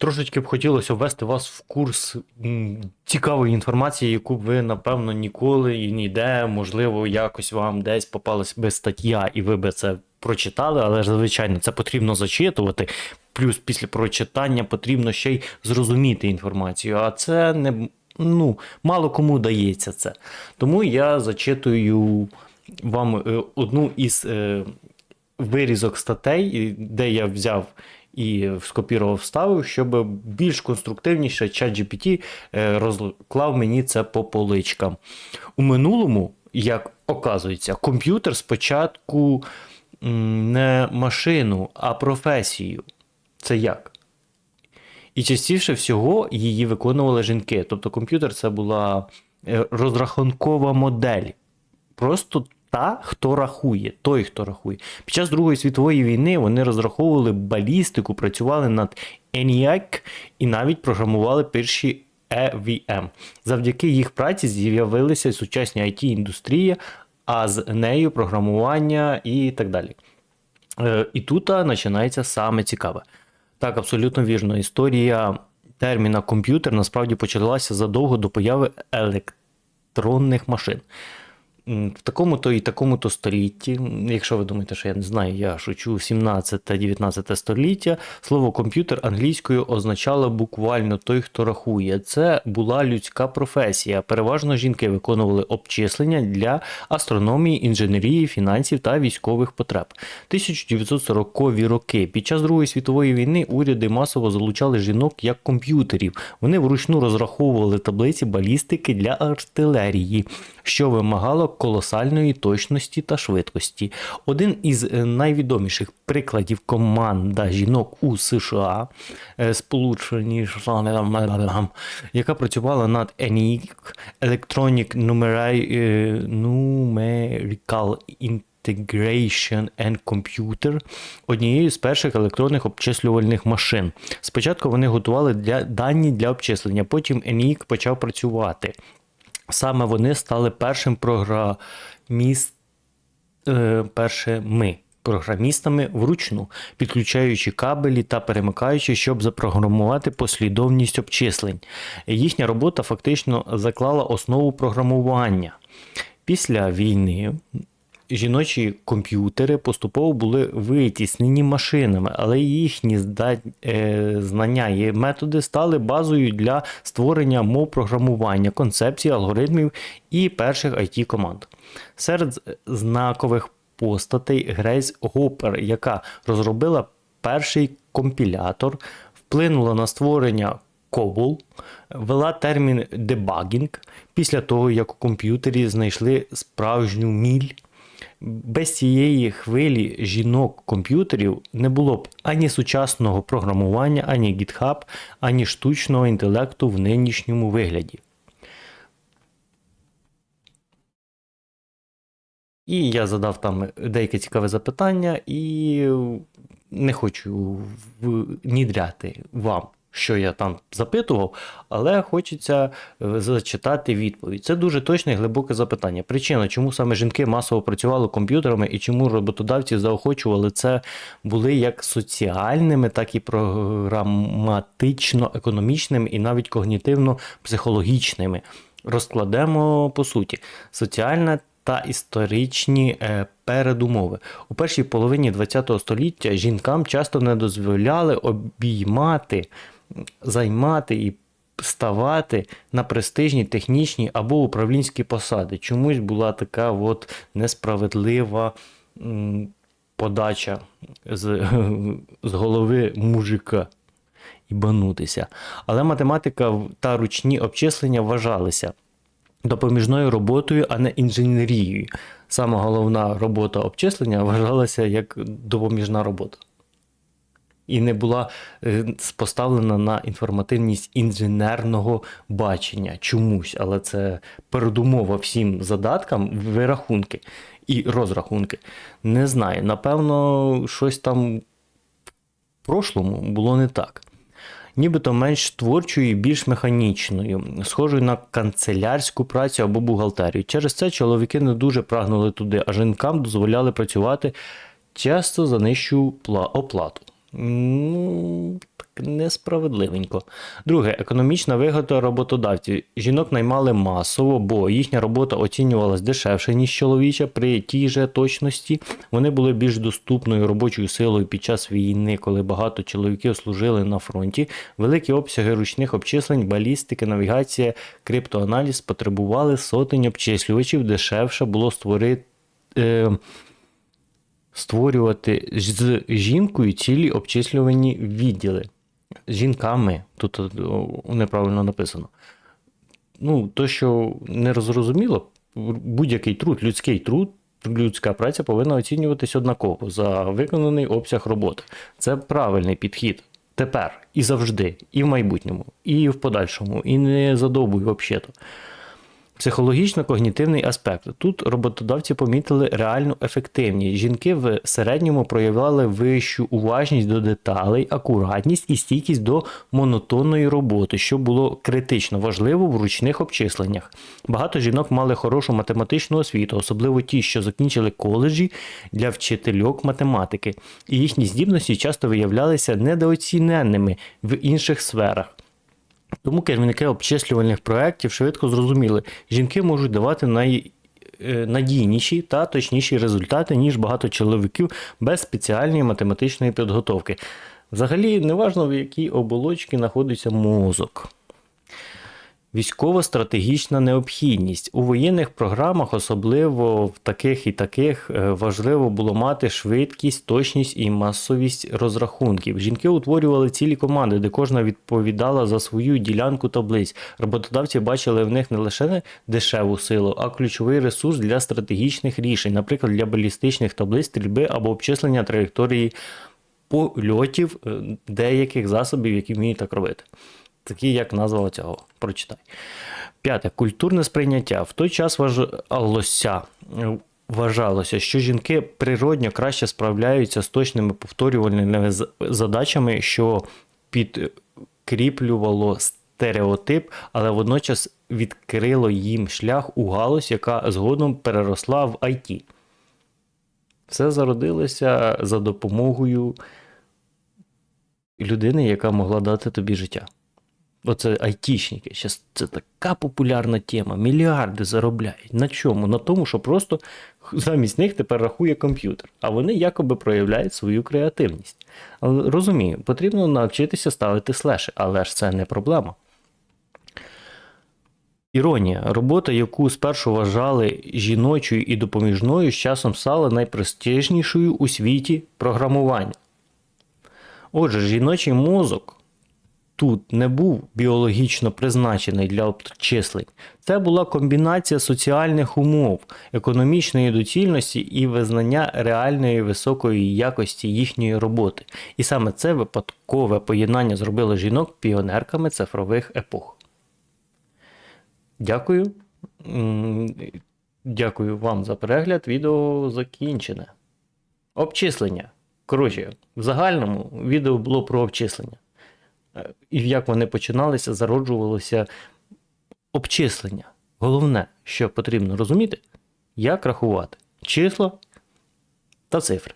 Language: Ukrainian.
Трошечки б хотілося ввести вас в курс цікавої інформації, яку б ви, напевно, ніколи і ніде, можливо, якось вам десь попалась би стаття, і ви би це прочитали, але звичайно, це потрібно зачитувати. Плюс після прочитання потрібно ще й зрозуміти інформацію. А це не ну, мало кому дається це. Тому я зачитую вам е, одну із е, вирізок статей, де я взяв і скопірував, вставив, щоб більш конструктивніше ChatGPT е, розклав мені це по поличкам. У минулому, як оказується, комп'ютер спочатку не машину, а професію. Це як? І частіше всього її виконували жінки. Тобто комп'ютер це була е, розрахункова модель. Просто та, хто рахує, той, хто рахує. Під час Другої світової війни вони розраховували балістику, працювали над ENIAC і навіть програмували перші EVM. Завдяки їх праці з'явилися сучасні IT-індустрія, а з нею програмування і так далі. Е, І тут починається саме цікаве. Так, абсолютно вірно. Історія терміна комп'ютер насправді почалася задовго до появи електронних машин. В такому-то і такому-то столітті, якщо ви думаєте, що я не знаю, я шучу 17-19 століття, слово комп'ютер англійською означало буквально той, хто рахує. Це була людська професія. Переважно жінки виконували обчислення для астрономії, інженерії, фінансів та військових потреб. 1940-ві роки. Під час Другої світової війни уряди масово залучали жінок як комп'ютерів. Вони вручну розраховували таблиці балістики для артилерії, що вимагало колосальної точності та швидкості. Один із е, найвідоміших прикладів команда жінок у США, е, Сполучені яка працювала над ENIAC Electronic е, Numerical Integration and Computer однією з перших електронних обчислювальних машин. Спочатку вони готували для дані для обчислення, потім ENIAC почав працювати. Саме вони стали першим програміст, е, першими програмістами вручну, підключаючи кабелі та перемикаючи, щоб запрограмувати послідовність обчислень. Їхня робота фактично заклала основу програмування. Після війни жіночі комп'ютери поступово були витіснені машинами, але їхні е, знання і методи стали базою для створення мов програмування, концепцій, алгоритмів і перших it команд Серед знакових постатей Грейс Гопер, яка розробила перший компілятор, вплинула на створення COBOL, ввела термін дебагінг після того, як у комп'ютері знайшли справжню міль. Без цієї хвилі жінок-комп'ютерів не було б ані сучасного програмування, ані GitHub, ані штучного інтелекту в нинішньому вигляді. І я задав там деяке цікаве запитання, і не хочу внідряти вам, що я там запитував, але хочеться е, зачитати відповідь. Це дуже точне і глибоке запитання. Причина, чому саме жінки масово працювали комп'ютерами і чому роботодавці заохочували це були як соціальними, так і програматично-економічними, і навіть когнітивно-психологічними. Розкладемо по суті. Соціальна та історичні е, передумови. У першій половині ХХ століття жінкам часто не дозволяли обіймати, займати і ставати на престижні технічні або управлінські посади. Чомусь була така от несправедлива подача з, з голови мужика ібанутися. Але математика та ручні обчислення вважалися допоміжною роботою, а не інженерією. Саме головна робота обчислення вважалася як допоміжна робота. І не була е, поставлена на інформативність інженерного бачення чомусь, але це передумова всім задаткам, вирахунки і розрахунки. Не знаю. Напевно, щось там в прошлому було не так нібито менш творчою і більш механічною, схожою на канцелярську працю або бухгалтерію. Через це чоловіки не дуже прагнули туди, а жінкам дозволяли працювати часто за нижчу оплату. Ну, так несправедливенько. Друге, економічна вигода роботодавців. Жінок наймали масово, бо їхня робота оцінювалась дешевше, ніж чоловіча. При тій же точності вони були більш доступною робочою силою під час війни, коли багато чоловіків служили на фронті. Великі обсяги ручних обчислень, балістики, навігація, криптоаналіз потребували сотень обчислювачів. Дешевше було створити. Е, створювати з жінкою цілі обчислювані відділи. Жінками, тут неправильно написано. Ну, то, що не зрозуміло, будь-який труд, людський труд, людська праця повинна оцінюватись однаково за виконаний обсяг роботи. Це правильний підхід. Тепер і завжди, і в майбутньому, і в подальшому, і не задовбуй взагалі. Психологічно-когнітивний аспект. Тут роботодавці помітили реальну ефективність. Жінки в середньому проявляли вищу уважність до деталей, акуратність і стійкість до монотонної роботи, що було критично важливо в ручних обчисленнях. Багато жінок мали хорошу математичну освіту, особливо ті, що закінчили коледжі для вчительок математики, і їхні здібності часто виявлялися недооціненними в інших сферах. Тому керівники обчислювальних проєктів швидко зрозуміли, жінки можуть давати най... е, надійніші та точніші результати, ніж багато чоловіків без спеціальної математичної підготовки. Взагалі, неважно, в якій оболочці знаходиться мозок. Військово-стратегічна необхідність. У воєнних програмах, особливо в таких і таких, е, важливо було мати швидкість, точність і масовість розрахунків. Жінки утворювали цілі команди, де кожна відповідала за свою ділянку таблиць. Роботодавці бачили в них не лише дешеву силу, а ключовий ресурс для стратегічних рішень, наприклад, для балістичних таблиць, стрільби або обчислення траєкторії польотів е, деяких засобів, які вміють так робити такі як назва цього. Прочитай. П'яте. Культурне сприйняття. В той час вважалося, вважалося, що жінки природньо краще справляються з точними повторювальними задачами, що підкріплювало стереотип, але водночас відкрило їм шлях у галузь, яка згодом переросла в IT. Все зародилося за допомогою людини, яка могла дати тобі життя. Оце айтішники. Щас це така популярна тема. Мільярди заробляють. На чому? На тому, що просто замість них тепер рахує комп'ютер, а вони якоби проявляють свою креативність. Але розумію, потрібно навчитися ставити слеші, але ж це не проблема. Іронія. Робота, яку спершу вважали жіночою і допоміжною, з часом стала найпрестижнішою у світі програмування. Отже, жіночий мозок тут не був біологічно призначений для обчислень. Це була комбінація соціальних умов, економічної доцільності і визнання реальної високої якості їхньої роботи. І саме це випадкове поєднання зробило жінок піонерками цифрових епох. Дякую. Дякую вам за перегляд. Відео закінчене. Обчислення. Коротше, в загальному відео було про обчислення. І як вони починалися, зароджувалося обчислення. Головне, що потрібно розуміти, як рахувати числа та цифри.